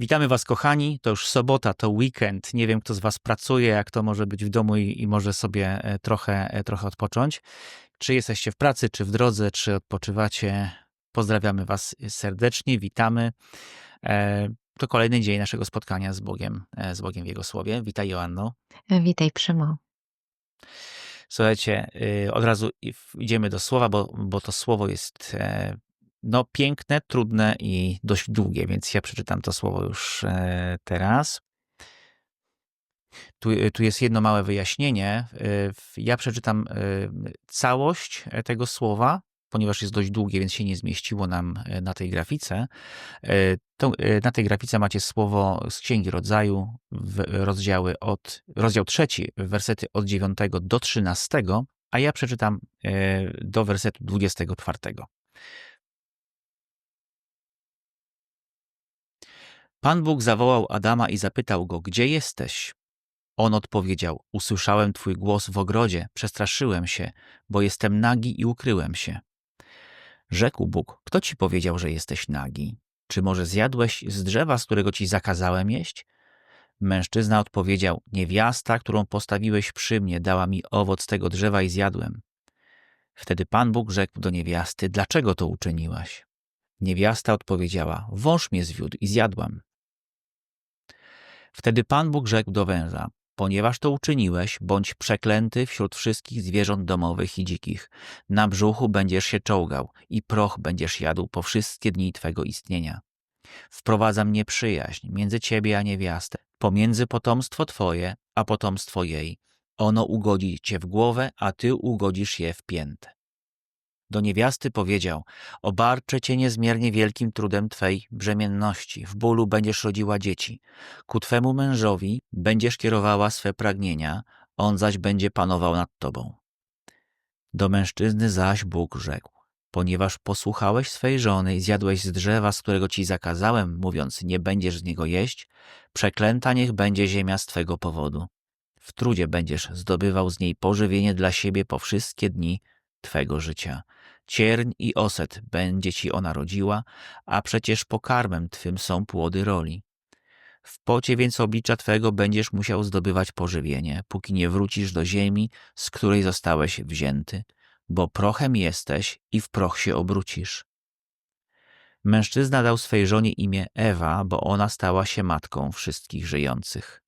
Witamy Was, kochani. To już sobota, to weekend. Nie wiem, kto z Was pracuje, jak to może być w domu i, i może sobie e, trochę, e, trochę odpocząć. Czy jesteście w pracy, czy w drodze, czy odpoczywacie? Pozdrawiamy Was serdecznie, witamy. E, To kolejny dzień naszego spotkania z Bogiem, z Bogiem w Jego Słowie. Witaj, Joanno. Witaj, Przymo. Słuchajcie, y, od razu idziemy do słowa, bo, bo to słowo jest no, piękne, trudne i dość długie, więc ja przeczytam to słowo już e, teraz. Tu, tu jest jedno małe wyjaśnienie. W- Ja przeczytam całość e, tego słowa, ponieważ jest dość długie, więc się nie zmieściło nam e, na tej grafice. E, To, e, na tej grafice macie słowo z Księgi Rodzaju, rozdziały od, rozdział trzeci, wersety od 9 do 13, a ja przeczytam e, do wersetu 24. Pan Bóg zawołał Adama i zapytał go, gdzie jesteś? On odpowiedział, usłyszałem twój głos w ogrodzie, przestraszyłem się, bo jestem nagi i ukryłem się. Rzekł Bóg, kto ci powiedział, że jesteś nagi? Czy może zjadłeś z drzewa, z którego ci zakazałem jeść? Mężczyzna odpowiedział, niewiasta, którą postawiłeś przy mnie, dała mi owoc tego drzewa i zjadłem. Wtedy Pan Bóg rzekł do niewiasty, dlaczego to uczyniłaś? Niewiasta odpowiedziała, wąż mnie zwiódł i zjadłam. Wtedy Pan Bóg rzekł do węża, ponieważ to uczyniłeś, bądź przeklęty wśród wszystkich zwierząt domowych i dzikich. Na brzuchu będziesz się czołgał i proch będziesz jadł po wszystkie dni Twego istnienia. Wprowadzam nieprzyjaźń między Ciebie a niewiastę, pomiędzy potomstwo Twoje a potomstwo jej. Ono ugodzi Cię w głowę, a Ty ugodzisz je w piętę. Do niewiasty powiedział, obarczę Cię niezmiernie wielkim trudem Twej brzemienności, w bólu będziesz rodziła dzieci. Ku Twemu mężowi będziesz kierowała swe pragnienia, on zaś będzie panował nad Tobą. Do mężczyzny zaś Bóg rzekł, ponieważ posłuchałeś swej żony i zjadłeś z drzewa, z którego Ci zakazałem, mówiąc, nie będziesz z niego jeść, przeklęta niech będzie ziemia z Twego powodu. W trudzie będziesz zdobywał z niej pożywienie dla siebie po wszystkie dni Twego życia. Cierń i oset będzie Ci ona rodziła, a przecież pokarmem Twym są płody roli. W pocie więc oblicza Twego będziesz musiał zdobywać pożywienie, póki nie wrócisz do ziemi, z której zostałeś wzięty, bo prochem jesteś i w proch się obrócisz. Mężczyzna dał swej żonie imię Ewa, bo ona stała się matką wszystkich żyjących.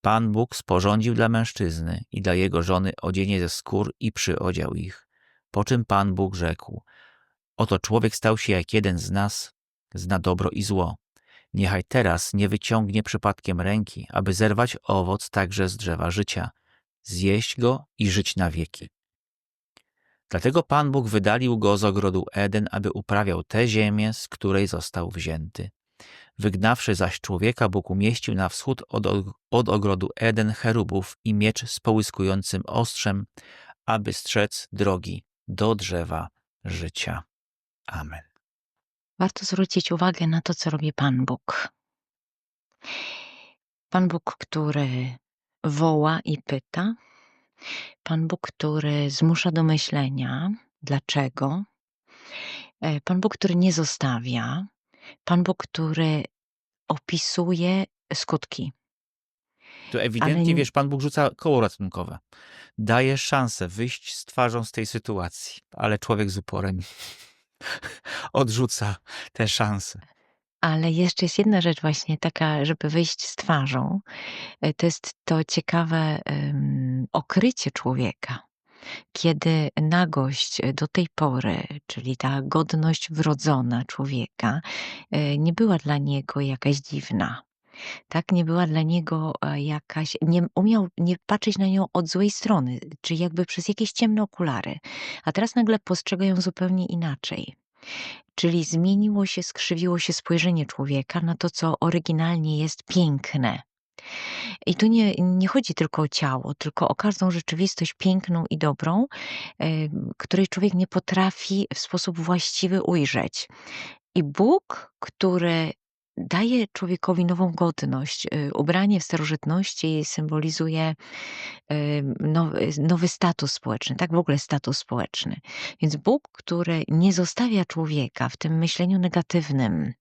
Pan Bóg sporządził dla mężczyzny i dla jego żony odzienie ze skór i przyodział ich. Po czym Pan Bóg rzekł: Oto człowiek stał się jak jeden z nas, zna dobro i zło. Niechaj teraz nie wyciągnie przypadkiem ręki, aby zerwać owoc także z drzewa życia, zjeść go i żyć na wieki. Dlatego Pan Bóg wydalił go z ogrodu Eden, aby uprawiał tę ziemię, z której został wzięty. Wygnawszy zaś człowieka, Bóg umieścił na wschód od, od ogrodu Eden cherubów i miecz z połyskującym ostrzem, aby strzec drogi do drzewa życia. Amen. Warto zwrócić uwagę na to, co robi Pan Bóg. Pan Bóg, który woła i pyta. Pan Bóg, który zmusza do myślenia, dlaczego. E, Pan Bóg, który nie zostawia. Pan Bóg, który opisuje skutki. Tu ewidentnie, nie- wiesz, Pan Bóg rzuca koło ratunkowe. Daje szansę wyjść z twarzą z tej sytuacji, ale człowiek z uporem odrzuca te szanse. Ale jeszcze jest jedna rzecz właśnie taka, żeby wyjść z twarzą. E, To jest to ciekawe em, okrycie człowieka. Kiedy nagość e, do tej pory, czyli ta godność wrodzona człowieka, e, nie była dla niego jakaś dziwna. Tak, nie była dla niego e, jakaś, nie umiał nie patrzeć na nią od złej strony, czy jakby przez jakieś ciemne okulary. A teraz nagle postrzega ją zupełnie inaczej. Czyli zmieniło się, skrzywiło się spojrzenie człowieka na to, co oryginalnie jest piękne. I tu nie, nie chodzi tylko o ciało, tylko o każdą rzeczywistość piękną i dobrą, em, której człowiek nie potrafi w sposób właściwy ujrzeć. I Bóg, który daje człowiekowi nową godność. y, Ubranie w starożytności symbolizuje nowy, status społeczny, tak w ogóle status społeczny. Więc Bóg, który nie zostawia człowieka w tym myśleniu negatywnym,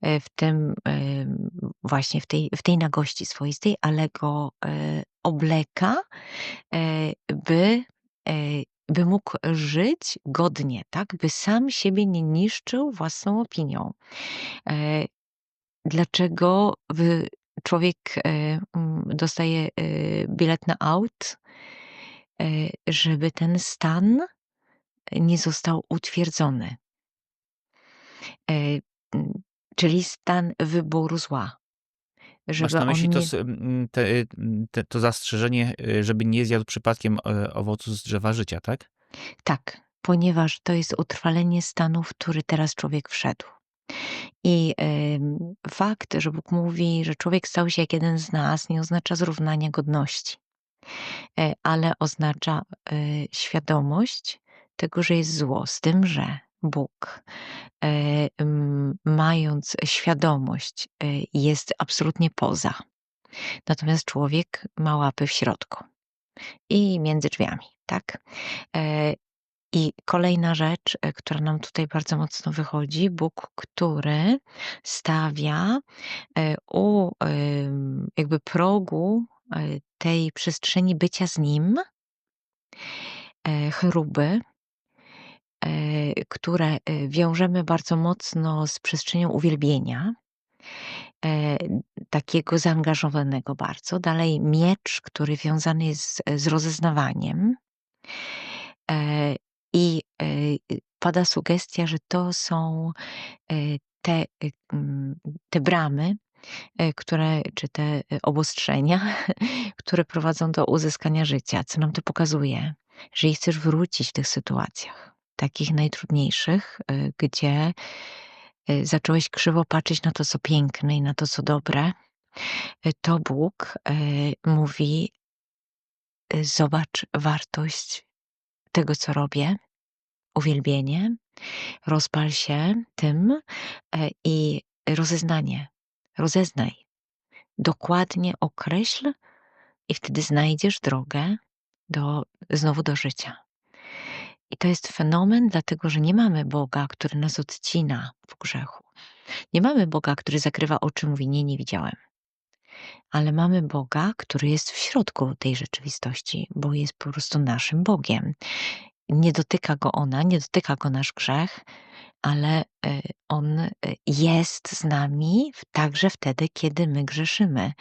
e, w tym właśnie w tej, w tej nagości swoistej, ale go e, obleka, by, by mógł żyć godnie, tak? By sam siebie nie niszczył własną opinią. Dlaczego człowiek e, dostaje e, bilet na aut, e, żeby ten stan nie został utwierdzony. Czyli stan wyboru zła. Masz Żeby na on myśli to, nie... m, te, te, to zastrzeżenie, żeby nie zjadł przypadkiem owocu z drzewa życia, tak? Tak, ponieważ to jest utrwalenie stanu, w który teraz człowiek wszedł. I fakt, że Bóg mówi, że człowiek stał się jak jeden z nas, nie oznacza zrównania godności, e, ale oznacza e, świadomość tego, że jest zło, z tym, że Bóg, e, mając świadomość, jest absolutnie poza. Natomiast człowiek ma łapy w środku i między drzwiami, tak? I kolejna rzecz, która nam tutaj bardzo mocno wychodzi, Bóg, który stawia e, u em, jakby progu e, tej przestrzeni bycia z Nim e, chruby, e, które e, wiążemy bardzo mocno z przestrzenią uwielbienia, e, takiego zaangażowanego bardzo. Dalej miecz, który wiązany jest z, rozeznawaniem. E, I e, pada sugestia, że to są e, te, e, te bramy, e, które, czy te obostrzenia, które prowadzą do uzyskania życia. Co nam to pokazuje? Że chcesz wrócić w tych sytuacjach, takich najtrudniejszych, gdzie zacząłeś krzywo patrzeć na to, co piękne i na to, co dobre, to Bóg mówi: Zobacz wartość tego, co robię, uwielbienie, rozpal się tym e, i rozeznanie, rozeznaj. Dokładnie określ i wtedy znajdziesz drogę do, znowu do życia. I to jest fenomen, dlatego że nie mamy Boga, który nas odcina w grzechu. Nie mamy Boga, który zakrywa oczy, mówi: Nie, nie widziałem. Ale mamy Boga, który jest w środku tej rzeczywistości, bo jest po prostu naszym Bogiem. Nie dotyka go ona, nie dotyka go nasz grzech, ale e, on e, jest z nami także wtedy, kiedy my grzeszymy.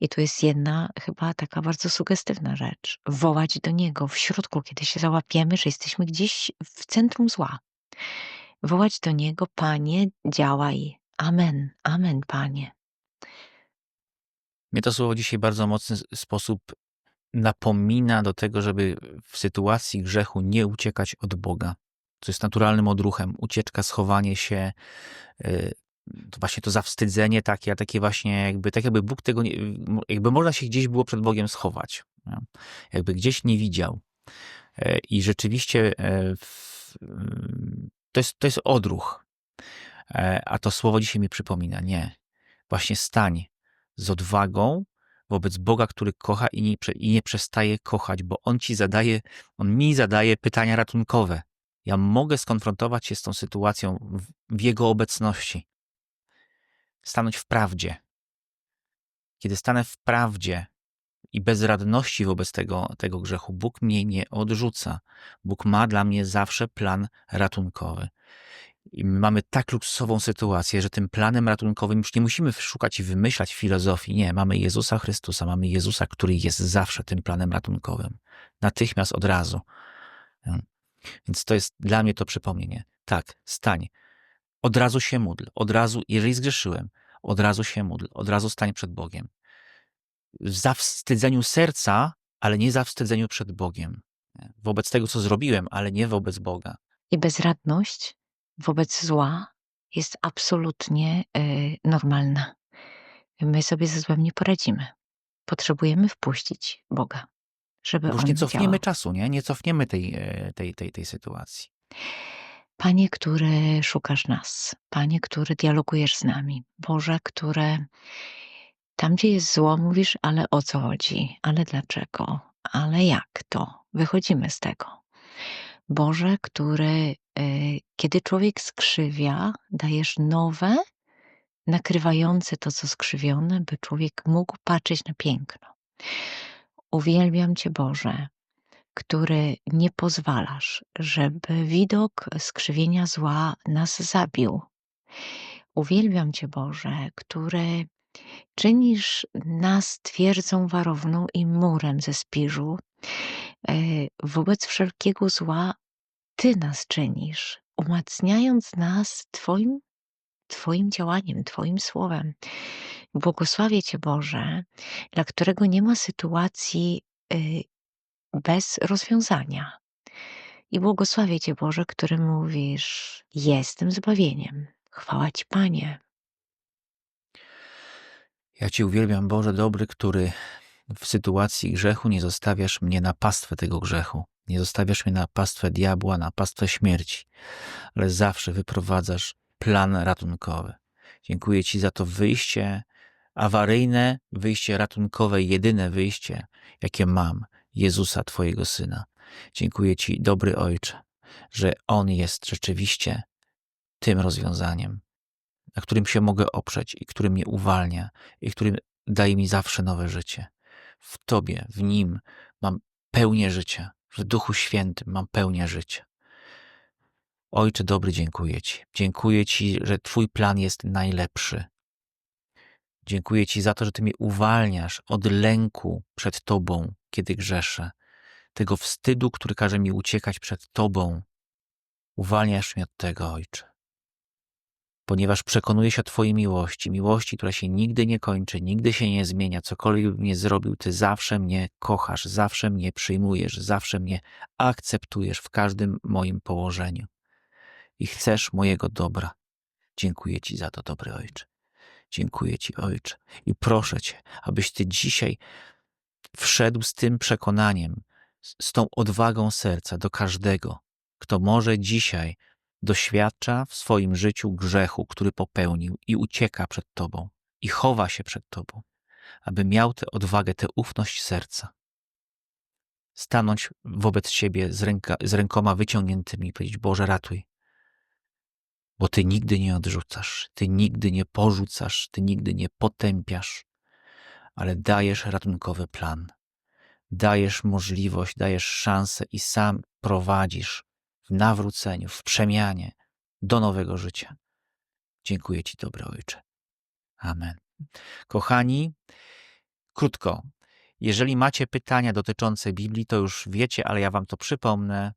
I tu jest jedna chyba taka bardzo sugestywna rzecz. Wołać do Niego w środku, kiedy się załapiemy, że jesteśmy gdzieś w centrum zła. Wołać do Niego, Panie, działaj. Amen, amen, Panie. Mnie to słowo dzisiaj bardzo mocny sposób napomina do tego, żeby w sytuacji grzechu nie uciekać od Boga, co jest naturalnym odruchem. Ucieczka, schowanie się, y, to właśnie to zawstydzenie takie, a takie właśnie jakby, tak jakby Bóg tego, nie, jakby można się gdzieś było przed Bogiem schować. Jakby gdzieś nie widział. E, I rzeczywiście e, to jest, to jest odruch. E, A to słowo dzisiaj mi przypomina, nie. Właśnie stań z odwagą wobec Boga, który kocha i nie, i nie przestaje kochać, bo On ci zadaje, On mi zadaje pytania ratunkowe. Ja mogę skonfrontować się z tą sytuacją w, w Jego obecności. Stanąć w prawdzie. Kiedy stanę w prawdzie i bezradności wobec tego, tego grzechu, Bóg mnie nie odrzuca. Bóg ma dla mnie zawsze plan ratunkowy. I my mamy tak luksusową sytuację, że tym planem ratunkowym już nie musimy szukać i wymyślać filozofii. Nie, mamy Jezusa Chrystusa, mamy Jezusa, który jest zawsze tym planem ratunkowym. Natychmiast, od razu. Mm. Więc to jest dla mnie to przypomnienie. Tak, stań. Od razu się módl. Od razu, jeżeli zgrzeszyłem, od razu się módl. Od razu stań przed Bogiem. W zawstydzeniu serca, ale nie zawstydzeniu przed Bogiem. Wobec tego, co zrobiłem, ale nie wobec Boga. I bezradność wobec zła jest absolutnie y, normalna. My sobie ze złem nie poradzimy. Potrzebujemy wpuścić Boga, żeby już On nie cofniemy działał. czasu, nie? Nie cofniemy tej, e, tej, tej, tej sytuacji. Panie, który szukasz nas, Panie, który dialogujesz z nami, Boże, które tam, gdzie jest zło, mówisz, ale o co chodzi, ale dlaczego, ale jak to? Wychodzimy z tego. Boże, który, kiedy człowiek skrzywia, dajesz nowe nakrywające to, co skrzywione, by człowiek mógł patrzeć na piękno. Uwielbiam Cię, Boże, który nie pozwalasz, żeby widok skrzywienia zła nas zabił. Uwielbiam Cię, Boże, który czynisz nas twierdzą warowną i murem ze spiżu. E, wobec wszelkiego zła Ty nas czynisz, umacniając nas Twoim, Twoim działaniem, Twoim słowem. Błogosławię Cię, Boże, dla którego nie ma sytuacji y, bez rozwiązania. I błogosławię Cię, Boże, który mówisz: Jestem zbawieniem. Chwała Ci, Panie. Ja Cię uwielbiam, Boże dobry, który w sytuacji grzechu nie zostawiasz mnie na pastwę tego grzechu. Nie zostawiasz mnie na pastwę diabła, na pastwę śmierci, ale zawsze wyprowadzasz plan ratunkowy. Dziękuję Ci za to wyjście awaryjne, wyjście ratunkowe, jedyne wyjście, jakie mam, Jezusa, Twojego Syna. Dziękuję Ci, dobry Ojcze, że On jest rzeczywiście tym rozwiązaniem, na którym się mogę oprzeć i który mnie uwalnia i który daje mi zawsze nowe życie. W Tobie, w Nim mam pełnię życia. W Duchu Świętym mam pełnię życia. Ojcze dobry, dziękuję Ci. Dziękuję Ci, że Twój plan jest najlepszy. Dziękuję Ci za to, że Ty mnie uwalniasz od lęku przed Tobą, kiedy grzeszę. Tego wstydu, który każe mi uciekać przed Tobą. Uwalniasz mnie od tego, Ojcze ponieważ przekonuję się o Twojej miłości, miłości, która się nigdy nie kończy, nigdy się nie zmienia, cokolwiek bym nie zrobił, Ty zawsze mnie kochasz, zawsze mnie przyjmujesz, zawsze mnie akceptujesz w każdym moim położeniu i chcesz mojego dobra. Dziękuję Ci za to, dobry Ojcze. Dziękuję Ci, Ojcze. I proszę Cię, abyś Ty dzisiaj wszedł z tym przekonaniem, z tą odwagą serca do każdego, kto może dzisiaj doświadcza w swoim życiu grzechu, który popełnił i ucieka przed Tobą i chowa się przed Tobą, aby miał tę odwagę, tę ufność serca. Stanąć wobec siebie z, ręka, z rękoma wyciągniętymi i powiedzieć: Boże, ratuj. Bo Ty nigdy nie odrzucasz, Ty nigdy nie porzucasz, Ty nigdy nie potępiasz, ale dajesz ratunkowy plan. Dajesz możliwość, dajesz szansę i sam prowadzisz nawróceniu, w przemianie do nowego życia. Dziękuję Ci, dobry Ojcze. Amen. Kochani, krótko. Jeżeli macie pytania dotyczące Biblii, to już wiecie, ale ja Wam to przypomnę.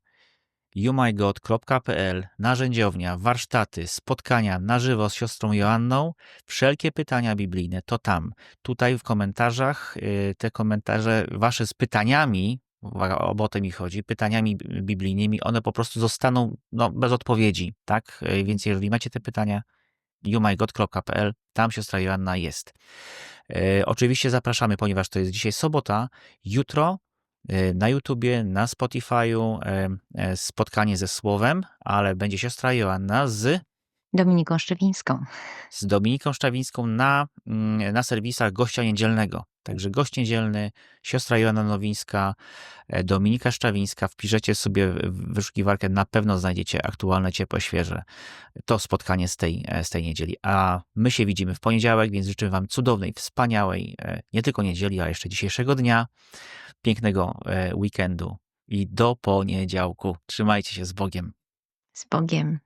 youmygod.pl, narzędziownia, warsztaty, spotkania na żywo z siostrą Joanną. Wszelkie pytania biblijne to tam. Tutaj w komentarzach, y, te komentarze Wasze z pytaniami uwaga, o mi chodzi, pytaniami biblijnymi, one po prostu zostaną no, bez odpowiedzi, tak? E, więc jeżeli macie te pytania, youmygod.pl, tam siostra Joanna jest. E, oczywiście zapraszamy, ponieważ to jest dzisiaj sobota, jutro e, na YouTubie, na Spotify'u e, e, spotkanie ze Słowem, ale będzie siostra Joanna z Dominiką Szczewińską. z Dominiką Szczawińską na, mm, na serwisach gościa niedzielnego. Także gość niedzielny, siostra Joanna Nowińska, e, Dominika Szczawińska. Wpiszecie sobie w wyszukiwarkę, na pewno znajdziecie aktualne, ciepłe, świeże. To spotkanie z tej, e, z tej niedzieli. A my się widzimy w poniedziałek, więc życzę Wam cudownej, wspaniałej, e, nie tylko niedzieli, ale jeszcze dzisiejszego dnia, pięknego weekendu i do poniedziałku. Trzymajcie się z Bogiem. Z Bogiem.